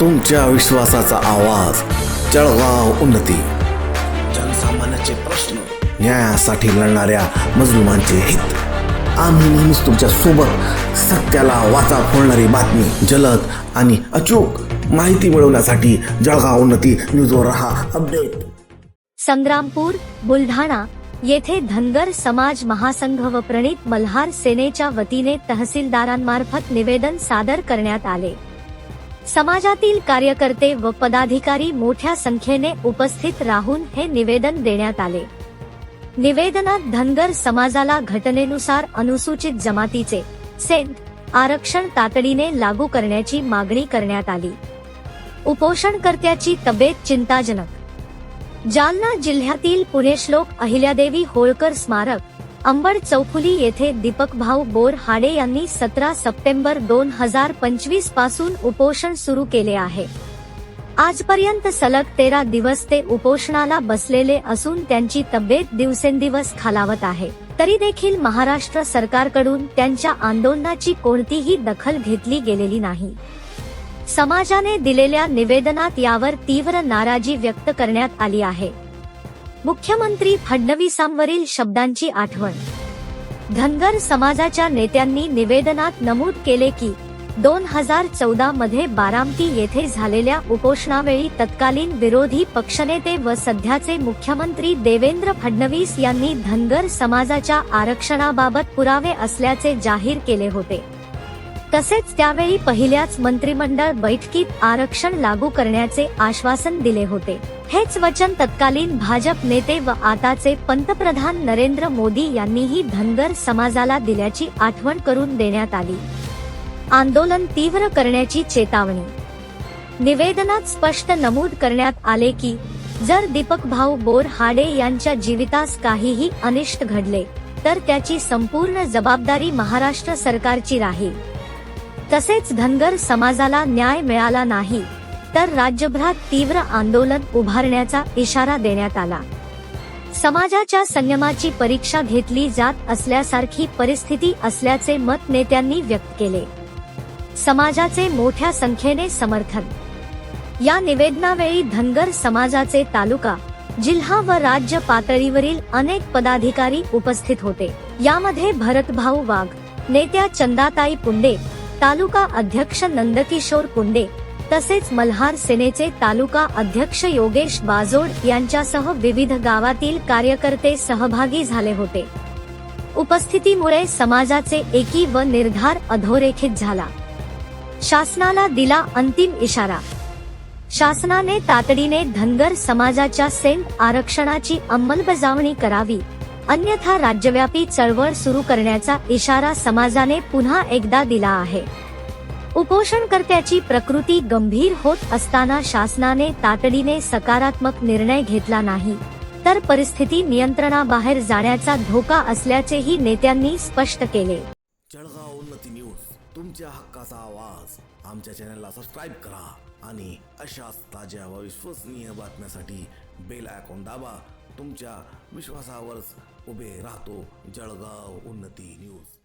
तुमच्या विश्वासाचा आवाज. जळगाव उन्नती. जनसामान्याचे प्रश्न न्यायासाठी लढणाऱ्या मजलुमांचे हित. आम्ही नेहमीच तुमच्यासोबत सत्याला वाचा फोडणारी बातमी जलद आणि अचूक माहिती मिळवण्यासाठी जळगाव उन्नती न्यूजवर रहा अपडेट. संग्रामपूर बुलढाणा येथे धनगर समाज महासंघ व प्रणित मल्हार सेनेच्या वतीने तहसीलदारांमार्फत निवेदन सादर करण्यात आले. समाजातील कार्यकर्ते व पदाधिकारी मोठ्या संख्येने उपस्थित राहून हे निवेदन देण्यात आले. निवेदनात धनगर समाजाला घटनेनुसार अनुसूचित जमातीचे सेंट आरक्षण तातडीने लागू करण्याची मागणी करण्यात आली. उपोषणकर्त्याची तब्येत चिंताजनक. जालना जिल्ह्यातील पुणे श्लोक अहिल्यादेवी होळकर स्मारक अंबड चौफुली येथे दीपक भाऊ बोर हाडे यांनी सतरा सप्टेंबर दोन हजार पंचवीसपासून उपोषण सुरू केले आहे. आजपर्यंत सलग तेरा दिवस ते उपोषणाला बसलेले असून त्यांची तब्येत दिवसेंदिवस खालावत आहे. तरी देखील महाराष्ट्र सरकारकडून त्यांच्या आंदोलनाची कोणतीही दखल घेतली गेलेली नाही. समाजाने दिलेल्या निवेदनात यावर तीव्र नाराजी व्यक्त करण्यात आली आहे. मुख्यमंत्री फडणवीसांवरील शब्दांची आठवण. धनगर समाजाच्या नेत्यांनी निवेदनात नमूद केले की दोन हजार चौदा मध्ये बारामती येथे झालेल्या उपोषणावेळी तत्कालीन विरोधी पक्षनेते व सध्याचे मुख्यमंत्री देवेंद्र फडणवीस यांनी धनगर समाजाच्या आरक्षणाबाबत पुरावे असल्याचे जाहीर केले होते. तसेच त्यावेळी पहिल्याच मंत्रिमंडळ बैठकीत आरक्षण लागू करण्याचे आश्वासन दिले होते. हेच वचन तत्कालीन भाजप नेते व आताचे पंतप्रधान नरेंद्र मोदी यांनीही धनगर समाजाला दिल्याची आठवण करून देण्यात आली. आंदोलन तीव्र करण्याची चेतावणी. निवेदनात स्पष्ट नमूद करण्यात आले की जर दीपक भाऊ बोर हाडे यांच्या जीवितास काहीही अनिष्ट घडले तर त्याची संपूर्ण जबाबदारी महाराष्ट्र सरकारची राहील. तसेच धनगर समाजाला न्याय मिळाला नाही तर राज्यभरात तीव्र आंदोलन उभारण्याचा इशारा देण्यात आला. समाजाच्या संयमाची परीक्षा घेतली जात असल्यासारखी परिस्थिती असल्याचे मत नेत्यांनी व्यक्त केले. समाजाचे मोठ्या संख्येने समर्थन. या निवेदनावेळी धनगर समाजाचे तालुका जिल्हा व राज्य पातळीवरील अनेक पदाधिकारी उपस्थित होते. यामध्ये भरतभाऊ वाघ नेत्या चंदाताई पुंडे तालुका अध्यक्ष नंदकिशोर कुंडे तसेच मल्हार सेनेचे तालुका अध्यक्ष योगेश बाजोड यांच्यासह विविध गावातील कार्यकर्ते सहभागी झाले होते. उपस्थितीमुळे समाजाचे एकी व निर्धार अधोरेखित झाला. शासनाला दिला अंतिम इशारा. शासनाने तातडीने धनगर समाजाच्या सेंट आरक्षणाची अंमलबजावणी करावी अन्यथा राज्यव्यापी चळवळ सुरू करण्याचा इशारा समाजाने पुन्हा एकदा दिला आहे. उपोषणकर्त्याची प्रकृती गंभीर होत असताना शासनाने तातडीने सकारात्मक निर्णय घेतला नाही तर परिस्थिती नियंत्रणाबाहेर जाण्याचा धोका असल्याचेही नेत्यांनी स्पष्ट केले. जळगाव उन्नती न्यूज तुमच्या हक्काचा आवाज. आमच्या चॅनलला सबस्क्राईब करा आणि अशाच ताज्या व विश्वसनीय बातम्यांसाठी बेल आयकॉन दाबा तुमच्या विश्वासावरच उभे राहतो जळगाव उन्नती न्यूज.